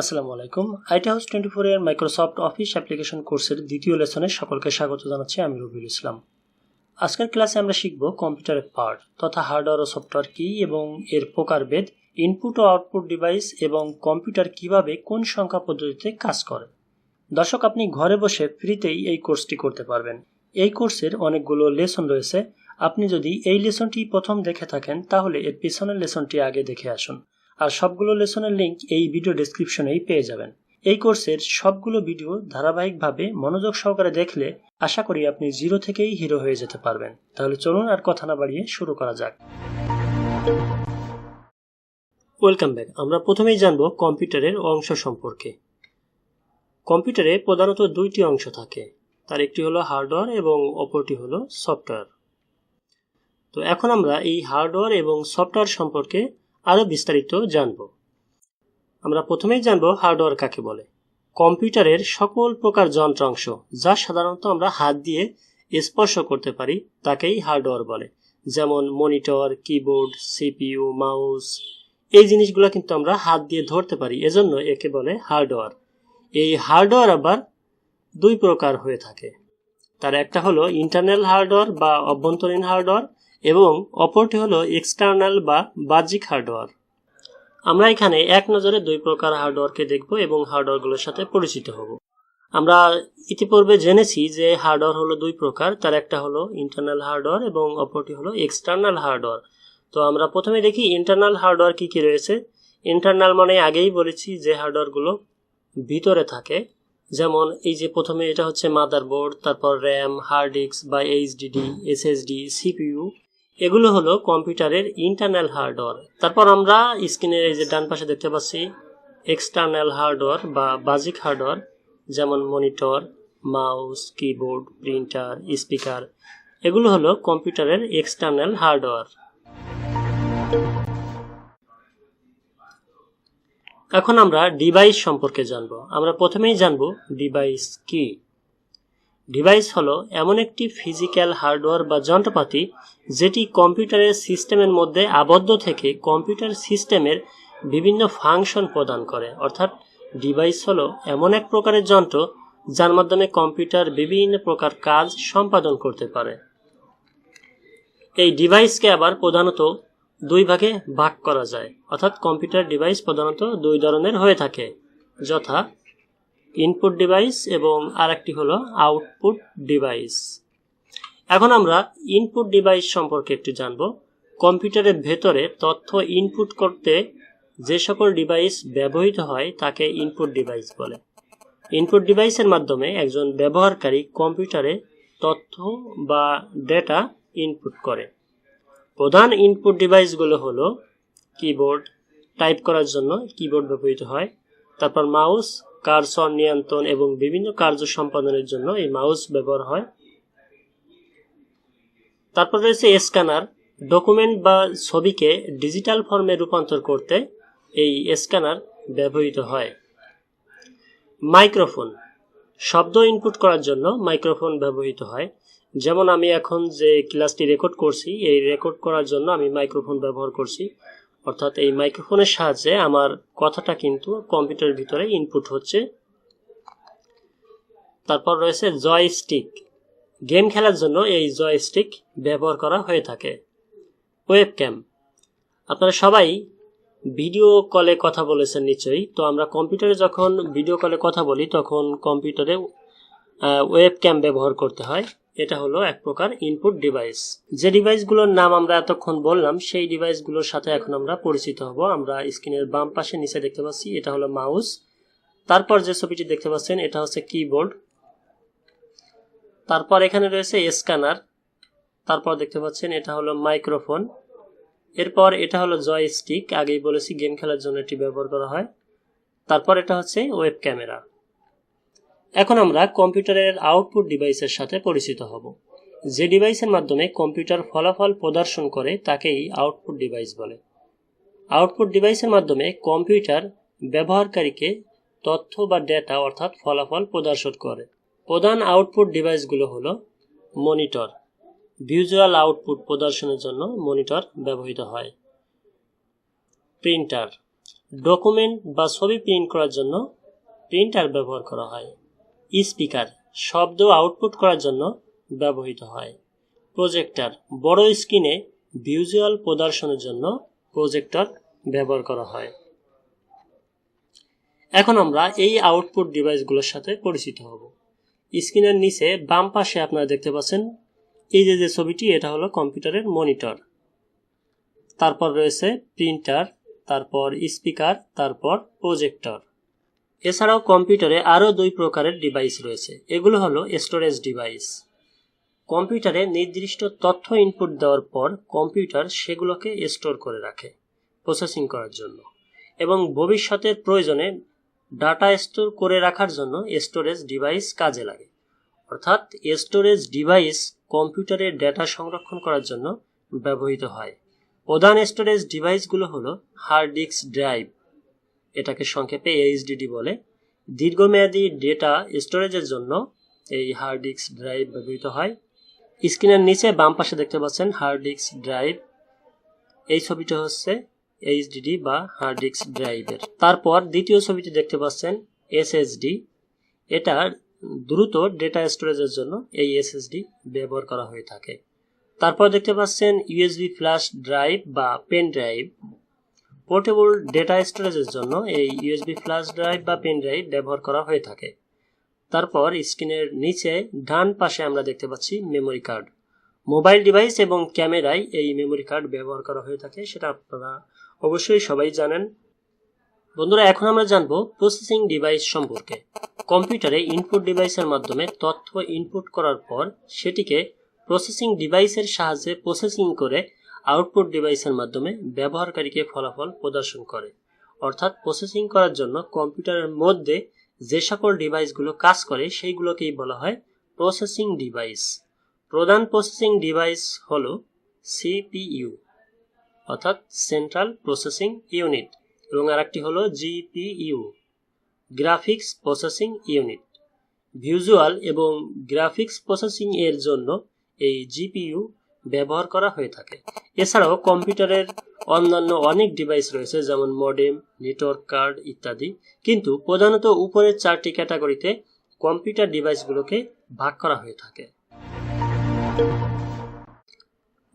আসসালামু আলাইকুম। IT house twenty four এর মাইক্রোসফট অফিস অ্যাপ্লিকেশন কোর্সের দ্বিতীয় লেসনে সকলকে স্বাগত জানাচ্ছি, আমি রবিউল ইসলাম। আজকের ক্লাসে আমরা শিখব কম্পিউটারের পার্ট তথা হার্ডওয়্যার ও সফটওয়্যার কি এবং এর প্রকারভেদ, ইনপুট ও আউটপুট ডিভাইস এবং কম্পিউটার কীভাবে কোন সংখ্যা পদ্ধতিতে কাজ করে। দর্শক, আপনি ঘরে বসে ফ্রিতেই এই কোর্সটি করতে পারবেন। এই কোর্সের অনেকগুলো লেসন রয়েছে। আপনি যদি এই লেসনটি প্রথম দেখে থাকেন, তাহলে এর পিছনের লেসনটি আগে দেখে আসুন। আর সবগুলো লেসনের লিঙ্ক এই ভিডিও ডেসক্রিপশনেই পেয়ে যাবেন। এই কোর্সের সবগুলো ভিডিও ধারাবাহিকভাবে মনোযোগ সহকারে দেখলে আশা করি আপনি জিরো থেকেই হিরো হয়ে যেতে পারবেন। তাহলে চলুন আর কথা না বাড়িয়ে শুরু করা যাক। ওয়েলকাম ব্যাক আমরা প্রথমেই জানব কম্পিউটারের অংশ সম্পর্কে। কম্পিউটারে প্রধানত দুইটি অংশ থাকে। তার একটি হলো হার্ডওয়্যার এবং অপরটি হলো সফটওয়্যার। তো এখন আমরা এই হার্ডওয়্যার এবং সফটওয়্যার সম্পর্কে আরও বিস্তারিত জানব। আমরা প্রথমেই জানব হার্ডওয়্যার কাকে বলে। কম্পিউটারের সকল প্রকার যন্ত্রাংশ, যা সাধারণত আমরা হাত দিয়ে স্পর্শ করতে পারি, তাকেই হার্ডওয়্যার বলে। যেমন মনিটর, কিবোর্ড, সিপিইউ, মাউস, এই জিনিসগুলো কিন্তু আমরা হাত দিয়ে ধরতে পারি, এজন্য একে বলে হার্ডওয়্যার। এই হার্ডওয়্যার আবার দুই প্রকার হয়ে থাকে। তার একটা হলো ইন্টারনাল হার্ডওয়্যার বা অভ্যন্তরীণ হার্ডওয়্যার এবং অপরটি হলো এক্সটার্নাল বা বাহ্যিক হার্ডওয়্যার আমরা এখানে এক নজরে দুই প্রকার হার্ডওয়্যারকে দেখব এবং হার্ডওয়্যারগুলোর সাথে পরিচিত হব। আমরা ইতিপূর্বে জেনেছি যে হার্ডওয়্যার হলো দুই প্রকার, তার একটা হলো ইন্টারনাল হার্ডওয়্যার এবং অপরটি হলো এক্সটার্নাল হার্ডওয়্যার তো আমরা প্রথমে দেখি ইন্টারনাল হার্ডওয়্যার কি কি রয়েছে। ইন্টারনাল মানে আগেই বলেছি যে হার্ডওয়্যারগুলো ভিতরে থাকে। যেমন এই যে প্রথমে এটা হচ্ছে মাদারবোর্ড তারপর র্যাম হার্ড ডিস্ক বা এইচডিডি এসএসডি সিপিইউ এগুলো হলো কম্পিউটারের ইন্টারনাল হার্ডওয়্যার তারপর আমরা স্ক্রিনের এই যে ডান পাশে দেখতে পাচ্ছি এক্সটার্নাল হার্ডওয়্যার বা বাজিক হার্ডওয়্যার যেমন monitor mouse keyboard printer speaker এগুলো হলো কম্পিউটারের এক্সটার্নাল হার্ডওয়্যার এখন আমরা ডিভাইস সম্পর্কে জানব। আমরা প্রথমেই জানব ডিভাইস কি। ডিভাইস হলো এমন একটি ফিজিক্যাল হার্ডওয়্যার বা যন্ত্রপাতি যেটি কম্পিউটারের সিস্টেমের মধ্যে আবদ্ধ থেকে কম্পিউটার সিস্টেমের বিভিন্ন ফাংশন প্রদান করে। অর্থাৎ ডিভাইস হলো এমন এক প্রকারের যন্ত্র যার মাধ্যমে কম্পিউটার বিভিন্ন প্রকার কাজ সম্পাদন করতে পারে। এই ডিভাইসকে আবার প্রধানত দুই ভাগে ভাগ করা যায়। অর্থাৎ কম্পিউটার ডিভাইস প্রধানত দুই ধরনের হয়ে থাকে, যথা ইনপুট ডিভাইস এবং আরেকটি হলো আউটপুট ডিভাইস এখন আমরা ইনপুট ডিভাইস সম্পর্কে একটু জানব। কম্পিউটারের ভেতরে তথ্য ইনপুট করতে যে সকল ডিভাইস ব্যবহৃত হয় তাকে ইনপুট ডিভাইস বলে। ইনপুট ডিভাইসের মাধ্যমে একজন ব্যবহারকারী কম্পিউটারে তথ্য বা ডেটা ইনপুট করে। প্রধান ইনপুট ডিভাইসগুলো হলো কিবোর্ড টাইপ করার জন্য কিবোর্ড ব্যবহৃত হয়। তারপর মাউস কার্সর নিয়ন্ত্রণ এবং বিভিন্ন কার্য সম্পাদনের জন্য এই মাউস ব্যবহার হয়। তারপর রয়েছে স্ক্যানার। ডকুমেন্ট বা ছবিকে ডিজিটাল ফর্মে রূপান্তর করতে এই স্ক্যানার ব্যবহৃত হয়। মাইক্রোফোন। শব্দ ইনপুট করার জন্য মাইক্রোফোন ব্যবহৃত হয়। যেমন আমি এখন যে ক্লাসটি রেকর্ড করছি, এই রেকর্ড করার জন্য আমি মাইক্রোফোন ব্যবহার করছি। অর্থাৎ এই মাইক্রোফোনের সাহায্যে আমার কথাটা কিন্তু কম্পিউটারের ভিতরে ইনপুট হচ্ছে। তারপর রয়েছে জয়স্টিক গেম খেলার জন্য এই জয়স্টিক ব্যবহার করা হয়ে থাকে। ওয়েব ক্যাম আপনারা সবাই ভিডিও কলে কথা বলেছেন নিশ্চয়ই। তো আমরা কম্পিউটারে যখন ভিডিও কলে কথা বলি, তখন কম্পিউটারে ওয়েব ক্যাম ব্যবহার করতে হয়। এটা হলো এক প্রকার ইনপুট ডিভাইস যে ডিভাইসগুলোর নাম আমরা এতক্ষণ বললাম, সেই ডিভাইসগুলোর সাথে এখন আমরা পরিচিত হব। আমরা স্ক্রিনের বাম পাশে নিচে দেখতে পাচ্ছি, এটা হলো মাউস তারপর যে ছবিটি দেখতে পাচ্ছেন, এটা হচ্ছে কিবোর্ড তারপর এখানে রয়েছে স্ক্যানার তারপর দেখতে পাচ্ছেন, এটা হলো মাইক্রোফোন এরপর এটা হলো জয়স্টিক আগেই বলেছি গেম খেলার জন্য এটি ব্যবহার করা হয়। তারপর এটা হচ্ছে ওয়েব ক্যামেরা এখন আমরা কম্পিউটারের আউটপুট ডিভাইসের সাথে পরিচিত হব। যে ডিভাইসের মাধ্যমে কম্পিউটার ফলাফল প্রদর্শন করে, তাকেই আউটপুট ডিভাইস বলে। আউটপুট ডিভাইসের মাধ্যমে কম্পিউটার ব্যবহারকারীকে তথ্য বা ডেটা অর্থাৎ ফলাফল প্রদর্শন করে। প্রধান আউটপুট ডিভাইসগুলো হলো মনিটর। ভিজুয়াল আউটপুট প্রদর্শনের জন্য মনিটর ব্যবহৃত হয়। প্রিন্টার। ডকুমেন্ট বা ছবি প্রিন্ট করার জন্য প্রিন্টার ব্যবহার করা হয়। স্পিকার শব্দ আউটপুট করার জন্য ব্যবহৃত হয়। প্রজেক্টর বড় স্ক্রিনে ভিজুয়াল প্রদর্শনের জন্য প্রজেক্টর ব্যবহার করা হয়। এখন আমরা এই আউটপুট ডিভাইসগুলোর সাথে পরিচিত হব। স্ক্রিনের নিচে বাম পাশে আপনারা দেখতে পাচ্ছেন, এই যে যে ছবিটি, এটা হলো কম্পিউটারের মনিটর। তারপর রয়েছে প্রিন্টার, তারপর স্পিকার, তারপর প্রজেক্টর। এছাড়াও কম্পিউটারে আরও দুই প্রকারের ডিভাইস রয়েছে। এগুলো হলো স্টোরেজ ডিভাইস কম্পিউটারে নির্দিষ্ট তথ্য ইনপুট দেওয়ার পর কম্পিউটার সেগুলোকে স্টোর করে রাখে প্রসেসিং করার জন্য। এবং ভবিষ্যতের প্রয়োজনে ডাটা স্টোর করে রাখার জন্য স্টোরেজ ডিভাইস কাজে লাগে। অর্থাৎ স্টোরেজ ডিভাইস কম্পিউটারের ডেটা সংরক্ষণ করার জন্য ব্যবহৃত হয়। প্রধান স্টোরেজ ডিভাইসগুলো হলো হার্ড ডিস্ক ড্রাইভ এটাকে সংক্ষেপে এইচডিডি বলে। দীর্ঘমেয়াদী ডেটা স্টোরেজের জন্য এই হার্ড ডিস্ক ড্রাইভ ব্যবহৃত হয়। স্ক্রিনের নিচে বাম পাশে দেখতে পাচ্ছেন হার্ড ডিস্ক ড্রাইভ এই ছবিটা হচ্ছে এইচডিডি বা হার্ড ডিস্ক ড্রাইভের তারপর দ্বিতীয় ছবিটি দেখতে পাচ্ছেন এসএসডি এটা দ্রুত ডেটা স্টোরেজের জন্য এই এসএসডি ব্যবহার করা হয়ে থাকে। তারপর দেখতে পাচ্ছেন ইউএসবি ফ্ল্যাশ ড্রাইভ বা পেন ড্রাইভ পোর্টেবল ডেটা স্টোরেজের জন্য এই ইউএসবি ফ্ল্যাশ ড্রাইভ বা পেন ড্রাইভ ব্যবহার করা হয়ে থাকে। তারপর স্ক্রিনের নিচে ডান পাশে আমরা দেখতে পাচ্ছি মেমোরি কার্ড। মোবাইল ডিভাইস এবং ক্যামেরায় এই মেমোরি কার্ড ব্যবহার করা হয়ে থাকে, সেটা আপনারা অবশ্যই সবাই জানেন। বন্ধুরা, এখন আমরা জানব প্রসেসিং ডিভাইস সম্পর্কে। কম্পিউটারে ইনপুট ডিভাইসের মাধ্যমে তথ্য ইনপুট করার পর সেটিকে প্রসেসিং ডিভাইসের সাহায্যে প্রসেসিং করে আউটপুট ডিভাইসের মাধ্যমে ব্যবহারকারীকে ফলাফল প্রদর্শন করে। অর্থাৎ প্রসেসিং করার জন্য কম্পিউটারের মধ্যে যে সকল ডিভাইসগুলো কাজ করে, সেইগুলোকেই বলা হয় প্রসেসিং ডিভাইস প্রধান প্রসেসিং ডিভাইস হল সিপিইউ অর্থাৎ সেন্ট্রাল প্রসেসিং ইউনিট এবং আরেকটি হলো GPU graphics processing unit visual এবং গ্রাফিক্স প্রসেসিং এর জন্য এই জিপিইউ ব্যবহার করা হয়ে থাকে। এছাড়াও কম্পিউটারের অন্যান্য অনেক ডিভাইস রয়েছে, যেমন মডেম নেটওয়ার্ক কার্ড ইত্যাদি। কিন্তু প্রধানত উপরের চারটি ক্যাটাগরিতে কম্পিউটার ডিভাইসগুলোকে ভাগ করা হয়ে থাকে।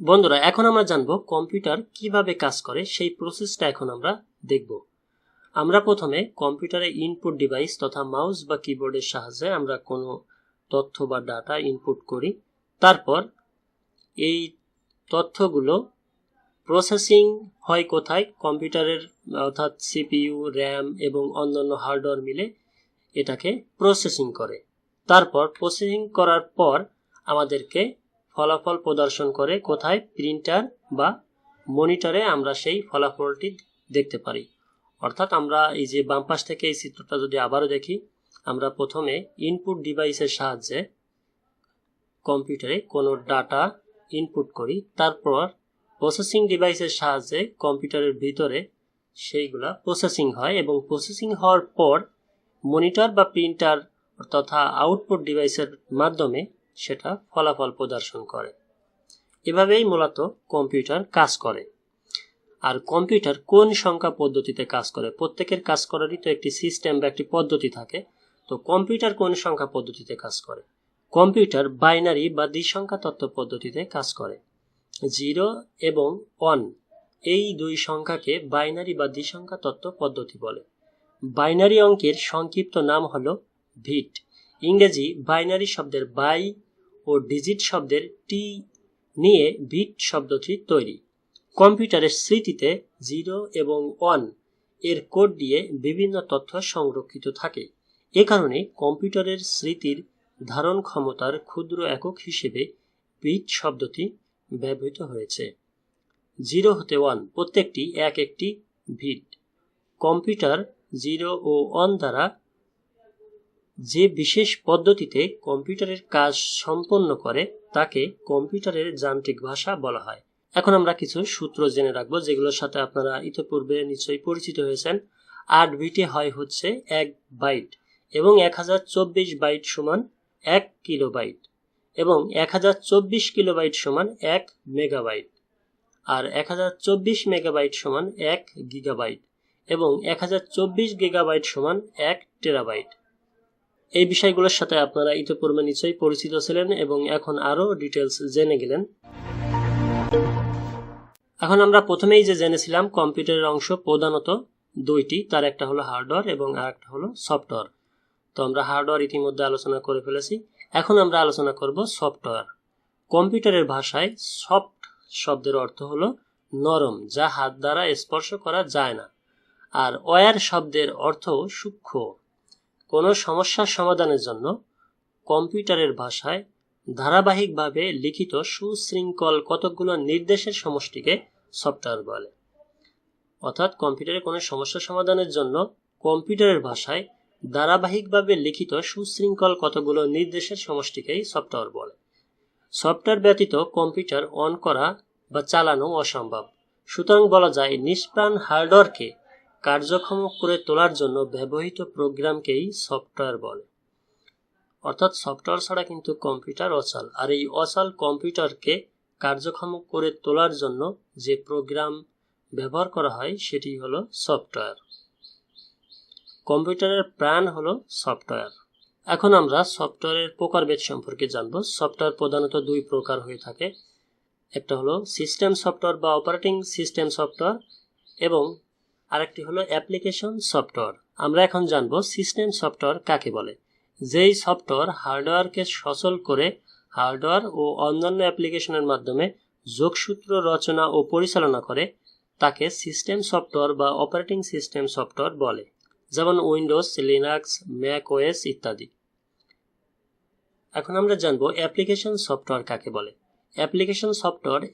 বন্ধুরা, এখন আমরা জানব কম্পিউটার কীভাবে কাজ করে, সেই প্রসেসটা এখন আমরা দেখব। আমরা প্রথমে কম্পিউটারে ইনপুট ডিভাইস তথা মাউস বা কিবোর্ডের সাহায্যে আমরা কোনো তথ্য বা ডাটা ইনপুট করি। তারপর এই তথ্যগুলো প্রসেসিং হয় কোথায়? কম্পিউটারের, অর্থাৎ সিপিইউ, র্যাম এবং অন্যান্য হার্ডওয়্যার মিলে এটাকে প্রসেসিং করে। তারপর প্রসেসিং করার পর আমাদেরকে ফলাফল প্রদর্শন করে কোথায়? প্রিন্টার বা মনিটরে আমরা সেই ফলাফলটি দেখতে পারি। অর্থাৎ আমরা এই যে বাম পাশ থেকে এই চিত্রটা যদি আবারও দেখি, আমরা প্রথমে ইনপুট ডিভাইসের সাহায্যে কম্পিউটারে কোনো ডাটা ইনপুট করি, তারপর প্রসেসিং ডিভাইসের সাহায্যে কম্পিউটারের ভিতরে সেইগুলা প্রসেসিং হয় এবং প্রসেসিং হওয়ার পর মনিটর বা প্রিন্টার তথা আউটপুট ডিভাইসের মাধ্যমে সেটা ফলাফল প্রদর্শন করে। এভাবেই মূলত কম্পিউটার কাজ করে। আর কম্পিউটার কোন সংখ্যা পদ্ধতিতে কাজ করে? প্রত্যেকের কাজ করারই তো একটি সিস্টেম বা একটি পদ্ধতি থাকে। তো কম্পিউটার কোন সংখ্যা পদ্ধতিতে কাজ করে? কম্পিউটার, বাইনারি বা দ্বিসংখ্যা তত্ত্ব পদ্ধতিতে কাজ করে। জিরো এবং ওয়ান, এই দুই সংখ্যাকে বাইনারি বা দ্বিসংখ্যা তত্ত্ব পদ্ধতি বলে। বাইনারি অঙ্কের সংক্ষিপ্ত নাম হল ভিট। ইংরেজি বাইনারি শব্দের বাই ও ডিজিট শব্দের টি নিয়ে ভিট শব্দটি তৈরি। কম্পিউটারের স্মৃতিতে জিরো এবং ওয়ানের কোড দিয়ে বিভিন্ন তথ্য সংরক্ষিত থাকে। এ কারণে কম্পিউটারের স্মৃতির ধারণ ক্ষমতার ক্ষুদ্র একক হিসেবে বিট শব্দটি ব্যবহৃত হয়েছে। জিরো হতে ওয়ান, প্রত্যেকটি এক একটি ভিট কম্পিউটার জিরো ও ওয়ান দ্বারা যে বিশেষ পদ্ধতিতে কম্পিউটারের কাজ সম্পন্ন করে, তাকে কম্পিউটারের যান্ত্রিক ভাষা বলা হয়। এখন আমরা কিছু সূত্র জেনে রাখব, যেগুলোর সাথে আপনারা ইতিপূর্বে নিশ্চয়ই পরিচিত হয়েছেন। আট বিটে হয় হচ্ছে এক বাইট এবং এক হাজার চব্বিশ বাইট সমান এক কিলোবাইট এবং এক হাজার চব্বিশ কিলোবাইট সমান এক মেগাবাইট আর এক হাজার চব্বিশ মেগাবাইট সমান এক গিগাবাইট এবং এক হাজার চব্বিশ গিগাবাইট সমান এক টেরাবাইট। এই বিষয়গুলোর সাথে আপনারা ইতিপূর্বে নিশ্চয়ই পরিচিত ছিলেন এবং এখন আরও ডিটেলস জেনে গেলেন। এখন আমরা প্রথমেই যে জেনেছিলাম, কম্পিউটারের অংশ প্রধানত দুইটি, তার একটা হলো হার্ডওয়্যার এবং আর একটা হলো সফটওয়্যার। তো আমরা হার্ডওয়্যার ইতিমধ্যে আলোচনা করে ফেলেছি। এখন আমরা আলোচনা করব সফটওয়্যার। কম্পিউটারের ভাষায় সফট শব্দের অর্থ হলো নরম, যা হাত দ্বারা স্পর্শ করা যায় না। আর ওয়ার শব্দের অর্থ সূক্ষ্ম। কোনো সমস্যার সমাধানের জন্য কম্পিউটারের ভাষায় ধারাবাহিকভাবে লিখিত সুশৃঙ্খল কতকগুলো নির্দেশের সমষ্টিকে সফটওয়্যার বলে। অর্থাৎ কম্পিউটারে কোনো সমস্যা সমাধানের জন্য কম্পিউটারের ভাষায় ধারাবাহিকভাবে লিখিত সুশৃঙ্খল কতগুলো নির্দেশের সমষ্টিকেই সফটওয়্যার বলে। সফটওয়্যার ব্যতীত কম্পিউটার অন করা বা চালানো অসম্ভব। সুতরাং বলা যায়, নিষ্প্রাণ হার্ডওয়্যারকে কার্যক্ষম করে তোলার জন্য ব্যবহৃত প্রোগ্রামকেই সফটওয়্যার বলে। অর্থাৎ সফটওয়্যার ছাড়া কিন্তু কম্পিউটার অচল। আর এই অচল কম্পিউটারকে কার্যক্ষম করে তোলার জন্য যে প্রোগ্রাম ব্যবহার করা হয়, সেটি হলো সফটওয়্যার। কম্পিউটারের প্রাণ হলো সফটওয়্যার। এখন আমরা সফটওয়্যারের প্রকারভেদ সম্পর্কে জানব। সফটওয়্যার প্রধানত দুই প্রকার হয়ে থাকে। একটা হলো সিস্টেম সফটওয়্যার বা অপারেটিং সিস্টেম সফটওয়্যার এবং আরেকটি হলো অ্যাপ্লিকেশন সফটওয়্যার। আমরা এখন জানব সিস্টেম সফটওয়্যার কাকে বলে। যেই সফটওয়্যার হার্ডওয়্যারকে সচল করে হার্ডওয়্যার ও অন্যান্য অ্যাপ্লিকেশনের মাধ্যমে যোগসূত্র রচনা ও পরিচালনা করে, তাকে সিস্টেম সফটওয়্যার বা অপারেটিং সিস্টেম সফটওয়্যার বলে। যেমন উইন্ডোজ লিনাক্স ম্যাক ওএস ইত্যাদি। এখন আমরা জানব অ্যাপ্লিকেশন সফটওয়্যার কাকে বলে। অ্যাপ্লিকেশন সফটওয়্যার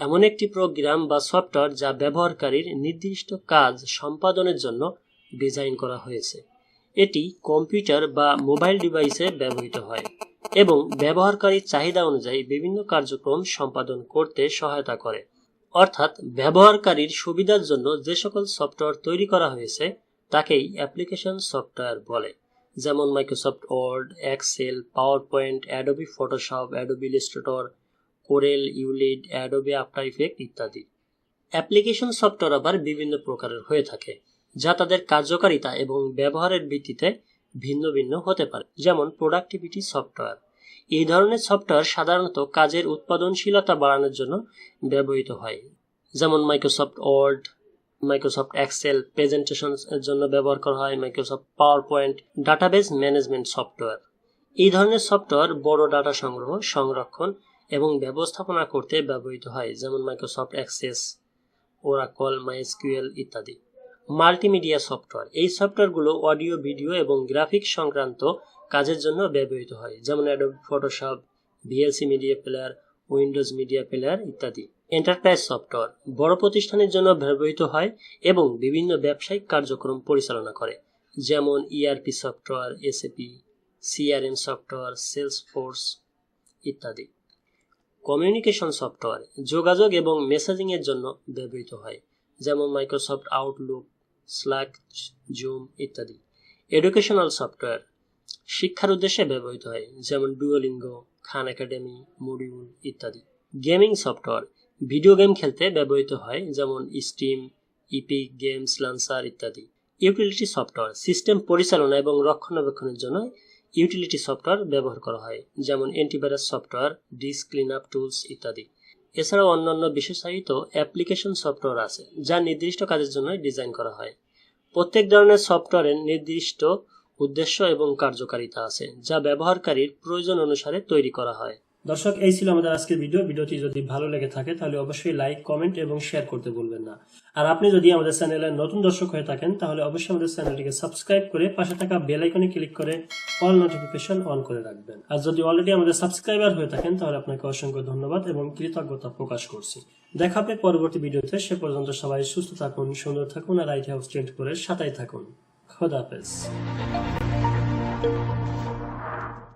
এমন একটি প্রোগ্রাম বা সফটওয়্যার যা ব্যবহারকারীর নির্দিষ্ট কাজ সম্পাদনের জন্য ডিজাইন করা হয়েছে। এটি কম্পিউটার বা মোবাইল ডিভাইসে ব্যবহৃত হয় এবং ব্যবহারকারীর চাহিদা অনুযায়ী বিভিন্ন কার্যক্রম সম্পাদন করতে সহায়তা করে। অর্থাৎ ব্যবহারকারীর সুবিধার জন্য যে সকল সফটওয়্যার তৈরি করা হয়েছে তাকেই অ্যাপ্লিকেশন সফটওয়্যার বলে, যেমন Microsoft Word Excel PowerPoint Adobe Photoshop Adobe Illustrator Corel Ulead Adobe After Effect ইত্যাদি। অ্যাপ্লিকেশন সফটওয়্যার আবার বিভিন্ন প্রকারের হয়ে থাকে, যা তাদের কার্যকারিতা এবং ব্যবহারের ভিত্তিতে ভিন্ন ভিন্ন হতে পারে, যেমন প্রোডাক্টিভিটি সফটওয়্যার। এই ধরনের সফটওয়্যার সাধারণত কাজের উৎপাদনশীলতা বাড়ানোর জন্য ব্যবহৃত হয়, যেমন Microsoft Word Microsoft Excel presentation এর জন্য ব্যবহার করা হয় Microsoft PowerPoint database management software এই ধরনের সফটওয়্যার বড় ডাটা সংগ্রহ, সংরক্ষণ এবং ব্যবস্থাপনা করতে ব্যবহৃত হয়, যেমন মাইক্রোসফট অ্যাক্সেস ওরাকল মাইএসকিউএল ইত্যাদি। মাল্টিমিডিয়া সফটওয়্যার এই সফটওয়্যারগুলো অডিও ভিডিও এবং গ্রাফিক্স সংক্রান্ত কাজের জন্য ব্যবহৃত হয়, যেমন Adobe Photoshop VLC Media Player Windows Media Player ইত্যাদি। এন্টারপ্রাইজ সফটওয়্যার বড় প্রতিষ্ঠানের জন্য ব্যবহৃত হয় এবং বিভিন্ন ব্যবসায়িক কার্যক্রম পরিচালনা করে, যেমন ERP software SAP CRM software Salesforce ইত্যাদি। কমিউনিকেশন সফটওয়্যার যোগাযোগ এবং মেসেজিংয়ের জন্য ব্যবহৃত হয়, যেমন মাইক্রোসফট আউটলুক স্ল্যাক জুম ইত্যাদি। এডুকেশনাল সফটওয়্যার শিক্ষার উদ্দেশ্যে ব্যবহৃত হয়, যেমন ডুয়োলিঙ্গো খান একাডেমি মডিউল ইত্যাদি। গেমিং সফটওয়্যার ভিডিও গেম খেলতে ব্যবহৃত হয়, যেমন স্টিম ইপিক গেমস লান্সার ইত্যাদি। ইউটিলিটি সফটওয়্যার সিস্টেম পরিচালনা এবং রক্ষণাবেক্ষণের জন্য ইউটিলিটি সফটওয়্যার ব্যবহার করা হয়, যেমন antivirus software disk clean up tools ইত্যাদি। এছাড়াও অন্যান্য বিশেষায়িত অ্যাপ্লিকেশন সফটওয়্যার আছে, যা নির্দিষ্ট কাজের জন্য ডিজাইন করা হয়। প্রত্যেক ধরনের সফটওয়্যারের নির্দিষ্ট উদ্দেশ্য এবং কার্যকারিতা আছে, যা ব্যবহারকারীর প্রয়োজন অনুসারে তৈরি করা হয়। দর্শক, এই ছিল আমাদের আজকের ভিডিও। ভিডিওটি যদি ভালো লেগে থাকে, তাহলে অবশ্যই লাইক, কমেন্ট এবং শেয়ার করতে বলবেন না। আর আপনি যদি আমাদের চ্যানেলের নতুন দর্শক হয়ে থাকেন, তাহলে অবশ্যই আমাদের চ্যানেলটিকে সাবস্ক্রাইব করে পাশে থাকা বেল আইকনে ক্লিক করে অল নোটিফিকেশন অন করে রাখবেন। আর যদি অলরেডি আমাদের সাবস্ক্রাইবার হয়ে থাকেন, তাহলে আপনাকে অসংখ্য ধন্যবাদ এবং কৃতজ্ঞতা প্রকাশ করছি। দেখা হবে পরবর্তী ভিডিওতে। সে পর্যন্ত সবাই সুস্থ থাকুন, সুন্দর থাকুন, আর আইটি হাউস ট্রেন্ড করে সাথেই থাকুন। খোদাফেজ